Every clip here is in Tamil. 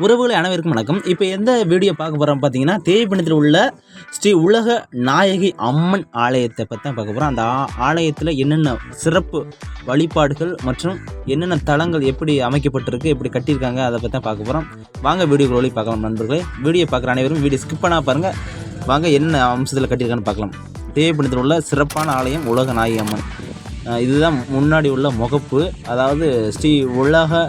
உறவுகளை அனைவருக்கும் வணக்கம். இப்போ எந்த வீடியோ பார்க்க போகிறோம் பார்த்தீங்கன்னா தேய்பணத்தில் உள்ள ஸ்ரீ உலக நாயகி அம்மன் ஆலயத்தை பற்றி தான் பார்க்க போகிறோம் அந்த ஆலயத்தில் என்னென்ன சிறப்பு வழிபாடுகள் மற்றும் என்னென்ன தளங்கள் எப்படி அமைக்கப்பட்டிருக்கு எப்படி கட்டியிருக்காங்க அதை பற்றி தான் பார்க்க போகிறோம் வாங்க வீடியோ வழி பார்க்கலாம் நண்பர்களே. வீடியோ பார்க்குற அனைவரும் வீடியோ ஸ்கிப் பண்ணால் பாருங்கள் வாங்க என்னென்ன அம்சத்தில் கட்டியிருக்கான்னு பார்க்கலாம். தேவைப்பணத்தில் உள்ள சிறப்பான ஆலயம் உலக நாயகி அம்மன். இதுதான் முன்னாடி உள்ள முகப்பு. அதாவது ஸ்ரீ உலக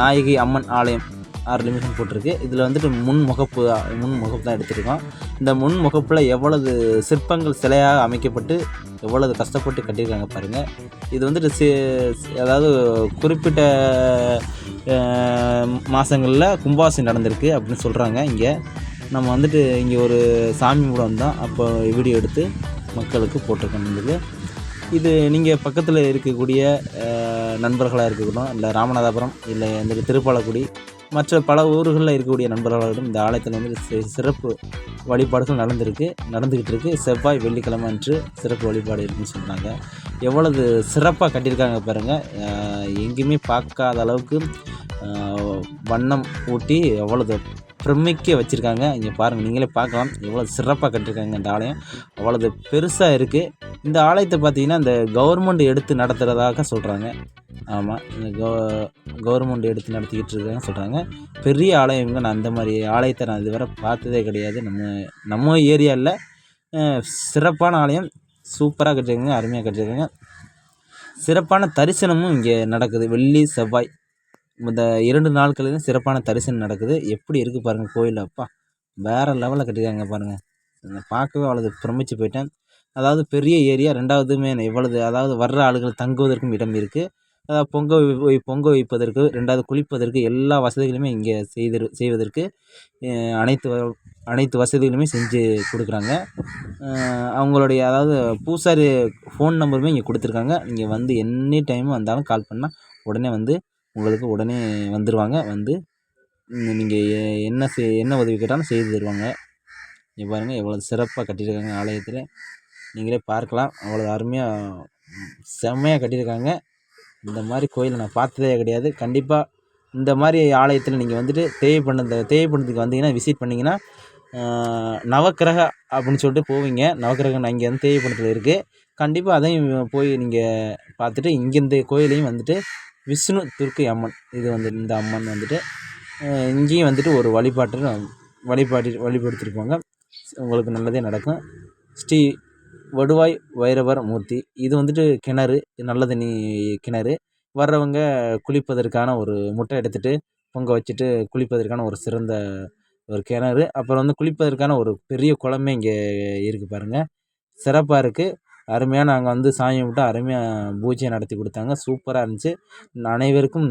நாயகி அம்மன் ஆலயம். ஆறு நிமிஷம் போட்டிருக்கு. இதில் வந்துட்டு முன் முகப்பு முன் முகப்பு தான் எடுத்திருக்கோம். இந்த முன் முகப்பில் எவ்வளவு சிற்பங்கள் சிலையாக அமைக்கப்பட்டு எவ்வளவு கஷ்டப்பட்டு கட்டியிருக்காங்க பாருங்கள் இது வந்துட்டு சி அதாவது குறிப்பிட்ட மாதங்களில் கும்பாசி நடந்திருக்கு அப்படின்னு சொல்கிறாங்க இங்கே. நம்ம வந்துட்டு இங்கே ஒரு சாமி கூட வந்தோம் அப்போ வீடியோ எடுத்து மக்களுக்கு போட்டிருக்கோம் இது நீங்கள் பக்கத்தில் இருக்கக்கூடிய நண்பர்களாக இருக்கட்டும் இல்லை ராமநாதபுரம் இல்லை இந்த திருப்பாலக்குடி மற்ற பல ஊர்களில் இருக்கக்கூடிய நண்பர்களிடம் இந்த ஆலயத்தில் வந்து சிறப்பு வழிபாடுகள் நடந்திருக்கு நடந்துக்கிட்டு இருக்கு. செவ்வாய் வெள்ளிக்கிழமை அன்று சிறப்பு வழிபாடு இருக்குன்னு சொன்னாங்க. எவ்வளவு சிறப்பாக கட்டியிருக்காங்க பாருங்கள் எங்கேயுமே பார்க்காத அளவுக்கு வண்ணம் ஊட்டி எவ்வளவு பிரமிக்க வச்சுருக்காங்க. இங்கே பாருங்கள் நீங்களே பார்க்கலாம். எவ்வளோ சிறப்பாக கட்டிருக்காங்க இந்த ஆலயம். அவ்வளோது பெருசாக இருக்குது இந்த ஆலயத்தை பார்த்தீங்கன்னா இந்த கவர்மெண்ட் எடுத்து நடத்துகிறதாக சொல்கிறாங்க ஆமாம் இந்த கவர்மெண்ட் எடுத்து நடத்திக்கிட்டு இருக்காங்க சொல்கிறாங்க பெரிய ஆலயங்க நான் அந்த மாதிரி ஆலயத்தை நான் இதுவரை பார்த்ததே கிடையாது. நம்ம நம்ம ஏரியாவில் சிறப்பான ஆலயம். சூப்பராக கட்டிருக்காங்க அருமையாக கட்டிருக்காங்க. சிறப்பான தரிசனமும் இங்கே நடக்குது. வெள்ளி செவ்வாய் இந்த இரண்டு நாட்களிலும் சிறப்பான தரிசனம் நடக்குது. எப்படி இருக்குது பாருங்கள் கோயில் அப்பா வேறு லெவலில் கட்டியிருக்காங்க பாருங்கள் நான் பார்க்கவே அவ்வளோ பிரமிச்சு போயிட்டேன். அதாவது பெரிய ஏரியா ரெண்டாவதுமே எவ்வளவு அதாவது வர்ற ஆளுகள் தங்குவதற்கும் இடம் இருக்குது அதாவது பொங்க பொங்க வைப்பதற்கு ரெண்டாவது குளிப்பதற்கு எல்லா வசதிகளுமே இங்கே செய்து செய்வதற்கு அனைத்து அனைத்து வசதிகளுமே செஞ்சு கொடுக்குறாங்க. அவங்களுடைய அதாவது பூசாரி ஃபோன் நம்பருமே இங்கே கொடுத்துருக்காங்க. நீங்கள் வந்து எனி டைம் வந்தாலும் கால் பண்ணால் உடனே வந்து உங்களுக்கு உடனே வந்துடுவாங்க வந்து நீங்கள் என்ன செய் என்ன உதவி கேட்டாலும் செய்து தருவாங்க. இங்கே பாருங்கள் எவ்வளோ சிறப்பாக கட்டியிருக்காங்க ஆலயத்தில். நீங்களே பார்க்கலாம். அவ்வளோ அருமையாக செம்மையாக கட்டியிருக்காங்க. இந்த மாதிரி கோயிலை நான் பார்த்ததே கிடையாது. கண்டிப்பாக இந்த மாதிரி ஆலயத்தில் நீங்கள் வந்துட்டு தேவைப்பண்ண தேவைப்பண்ணத்துக்கு வந்தீங்கன்னா விசிட் பண்ணிங்கன்னா நவக்கிரக அப்படின்னு சொல்லிட்டு போவீங்க. நவக்கிரகம் இங்கே வந்து தேவைப்பண்ணத்தில் இருக்குது கண்டிப்பாக அதையும் போய் நீங்கள் பார்த்துட்டு இங்கே இந்த கோயிலையும் வந்துட்டு விஷ்ணு துர்க்கை அம்மன். இது வந்து இந்த அம்மன் வந்துட்டு இங்கேயும் வந்துட்டு ஒரு வழிபாட்டு வழிபாட்டி வழிபடுத்திருப்பாங்க. உங்களுக்கு நல்லதே நடக்கும். ஸ்ரீ வடுவாய் வைரவர் மூர்த்தி. இது வந்துட்டு கிணறு. நல்ல தண்ணி கிணறு. வர்றவங்க குளிப்பதற்கான ஒரு முட்டை எடுத்துகிட்டு பொங்க வச்சுட்டு குளிப்பதற்கான ஒரு சிறந்த ஒரு கிணறு. அப்புறம் வந்து குளிப்பதற்கான ஒரு பெரிய குளமே இங்கே இருக்குது பாருங்கள் சிறப்பாக இருக்குது அருமையாக நாங்கள் வந்து சாமி கும்பிட்டு அருமையாக பூஜை நடத்தி கொடுத்தாங்க. சூப்பராக இருந்துச்சு. அனைவருக்கும்